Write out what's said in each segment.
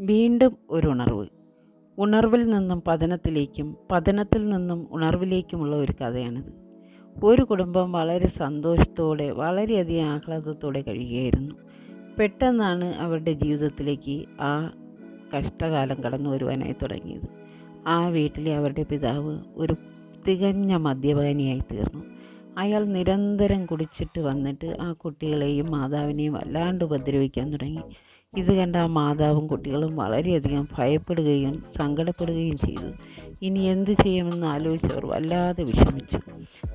വീണ്ടും ഒരു ഉണർവ്. ഉണർവിൽ നിന്നും പതനത്തിലേക്കും പതനത്തിൽ നിന്നും ഉണർവിലേക്കുമുള്ള ഒരു കഥയാണിത്. ഒരു കുടുംബം വളരെ സന്തോഷത്തോടെ വളരെയധികം ആഹ്ലാദത്തോടെ കഴിയുകയായിരുന്നു. പെട്ടെന്നാണ് അവരുടെ ജീവിതത്തിലേക്ക് ആ കഷ്ടകാലം കടന്നു വരുവാനായി തുടങ്ങിയത്. ആ വീട്ടിലെ അവരുടെ പിതാവ് ഒരു തികഞ്ഞ മദ്യപാനിയായി തീർന്നു. അയാൾ നിരന്തരം കുടിച്ചിട്ട് വന്നിട്ട് ആ കുട്ടികളെയും മാതാവിനെയും വല്ലാണ്ട് ഉപദ്രവിക്കാൻ തുടങ്ങി. ഇത് കണ്ട ആ മാതാവും കുട്ടികളും വളരെയധികം ഭയപ്പെടുകയും സങ്കടപ്പെടുകയും ചെയ്തു. ഇനി എന്ത് ചെയ്യുമെന്ന് ആലോചിച്ചവർ വല്ലാതെ വിഷമിച്ചു.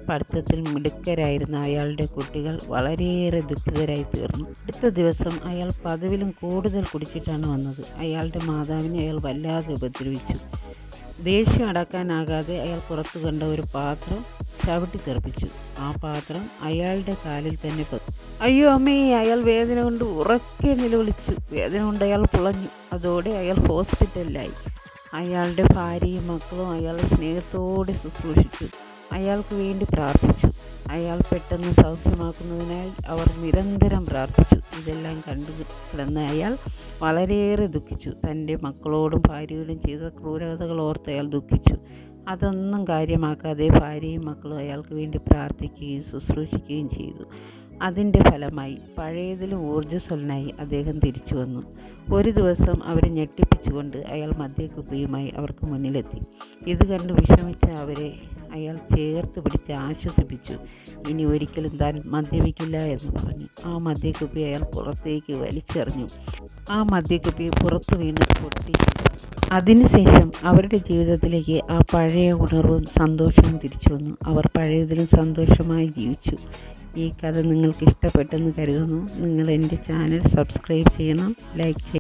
പഠിത്തത്തിൽ മിടുക്കരായിരുന്ന അയാളുടെ കുട്ടികൾ വളരെയേറെ ദുഃഖിതരായി തീർന്നു. അടുത്ത ദിവസം അയാൾ പതിവിലും കൂടുതൽ കുടിച്ചിട്ടാണ് വന്നത്. അയാളുടെ മാതാവിനെ അയാൾ വല്ലാതെ ഉപദ്രവിച്ചു. ദേഷ്യം അടക്കാനാകാതെ അയാൾ പുറത്തു കണ്ട ഒരു പാത്രം ചവിട്ടി തെറിപ്പിച്ചു. ആ പാത്രം അയാളുടെ കാലിൽ തന്നെ പതി അയ്യോ അമ്മേ അയാൾ വേദന കൊണ്ട് ഉറക്കെ നിലവിളിച്ചു. വേദന കൊണ്ട് അയാൾ പുളഞ്ഞു. അതോടെ അയാൾ ഹോസ്പിറ്റലിലായി. അയാളുടെ ഭാര്യയും മക്കളും അയാളെ സ്നേഹത്തോടെ ശുശ്രൂഷിച്ചു. അയാൾക്ക് വേണ്ടി പ്രാർത്ഥിച്ചു. അയാൾ പെട്ടെന്ന് സൗഖ്യമാക്കുന്നതിനായി അവർ നിരന്തരം പ്രാർത്ഥിച്ചു. ഇതെല്ലാം കണ്ടു കിടന്ന അയാൾ വളരെയേറെ ദുഃഖിച്ചു. തന്റെ മക്കളോടും ഭാര്യയോടും ചെയ്ത ക്രൂരതകൾ ഓർത്ത് അയാൾ ദുഃഖിച്ചു. അതൊന്നും കാര്യമാക്കാതെ ഭാര്യയും മക്കളും അയാൾക്ക് വേണ്ടി പ്രാർത്ഥിക്കുകയും ശുശ്രൂഷിക്കുകയും ചെയ്തു. അതിന്റെ ഫലമായി പഴയതിലും ഊർജസ്വലനായി അദ്ദേഹം തിരിച്ചു വന്നു. ഒരു ദിവസം അവരെ ഞെട്ടിപ്പിച്ചുകൊണ്ട് അയാൾ മദ്യക്കുപ്പിയുമായി അവർക്ക് മുന്നിലെത്തി. ഇത് കണ്ട് വിഷമിച്ച അവരെ അയാൾ ചേർത്ത് പിടിച്ച് ആശ്വസിപ്പിച്ചു. ഇനി ഒരിക്കലും താൻ മദ്യപിക്കില്ല എന്ന് പറഞ്ഞു. ആ മദ്യക്കുപ്പി അയാൾ പുറത്തേക്ക് വലിച്ചെറിഞ്ഞു. ആ മദ്യക്കുപ്പി പുറത്തു വീണ് പൊട്ടി. അതിനുശേഷം അവരുടെ ജീവിതത്തിലേക്ക് ആ പഴയ ഉണർവും സന്തോഷവും തിരിച്ചു വന്നു. അവർ പഴയതിലും സന്തോഷമായി ജീവിച്ചു. ഈ കഥ നിങ്ങൾക്ക് ഇഷ്ടപ്പെട്ടെന്ന് കരുതുന്നു. നിങ്ങൾ എന്റെ ചാനൽ സബ്സ്ക്രൈബ് ചെയ്യണം ലൈക്ക് ചെയ്യണം.